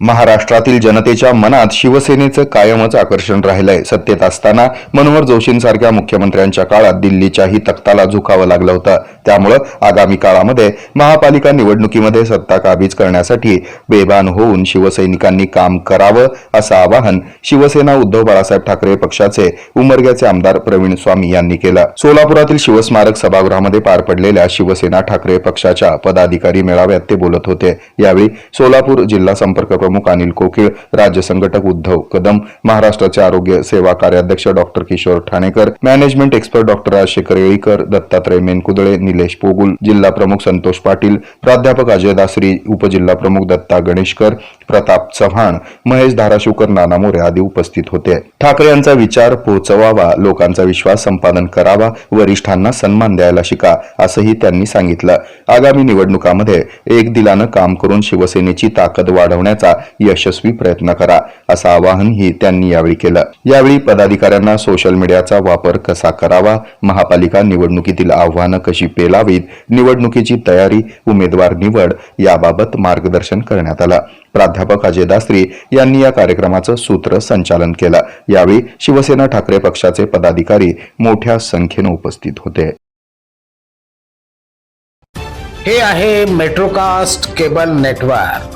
महाराष्ट्रातील जनतेच्या मनात शिवसेनेचं कायमच आकर्षण राहिलंय. सत्तेत असताना मनोहर जोशींसारख्या मुख्यमंत्र्यांच्या काळात दिल्लीच्याही तख्ताला झुकावं लागलं होतं. त्यामुळं आगामी काळामध्ये महापालिका निवडणुकीमध्ये सत्ता काबीज करण्यासाठी बेभान होऊन शिवसैनिकांनी काम करावं असं आवाहन शिवसेना उद्धव बाळासाहेब ठाकरे पक्षाचे उमरग्याचे आमदार प्रवीण स्वामी यांनी केलं. सोलापुरातील शिवस्मारक सभागृहामध्ये पार पडलेल्या शिवसेना ठाकरे पक्षाच्या पदाधिकारी मेळाव्यात ते बोलत होते. यावेळी सोलापूर जिल्हा संपर्क प्रमुख अनिल कोकिळ राज्य संघटक उद्धव कदम महाराष्ट्राचे आरोग्य सेवा कार्याध्यक्ष doctor Kishor Thanekar management expert doctor Rajshekhar Yelikar Dattatray Menkudale Nilesh Pogul जिल्हा प्रमुख संतोष पाटील प्राध्यापक अजय दासरी उपजिल्हा प्रमुख दत्ता गणेशकर प्रताप चव्हाण महेश धाराशिवकर नाना मोरे आदी उपस्थित होते. ठाकरे यांचा विचार पोहोचवावा लोकांचा विश्वास संपादन करावा वरिष्ठांना सन्मान द्यायला शिका असंही त्यांनी सांगितलं. आगामी निवडणुकामध्ये एक दिलानं काम करून शिवसेनेची ताकद वाढवण्याचा यशस्वी प्रयत्न करा असं आवाहनही त्यांनी यावेळी केलं. यावेळी पदाधिकाऱ्यांना सोशल मीडियाचा वापर कसा करावा महापालिका निवडणुकीतील आव्हानं कशी पेलावीत निवडणुकीची तयारी उमेदवार निवड याबाबत मार्गदर्शन करण्यात आलं. प्राध्यापक अजय दास्त्री यांनी या कार्यक्रमाचं सूत्र संचालन केलं. यावेळी शिवसेना ठाकरे पक्षाचे पदाधिकारी मोठ्या संख्येनं उपस्थित होते. हे आहे मेट्रोकास्ट केबल नेटवर्क.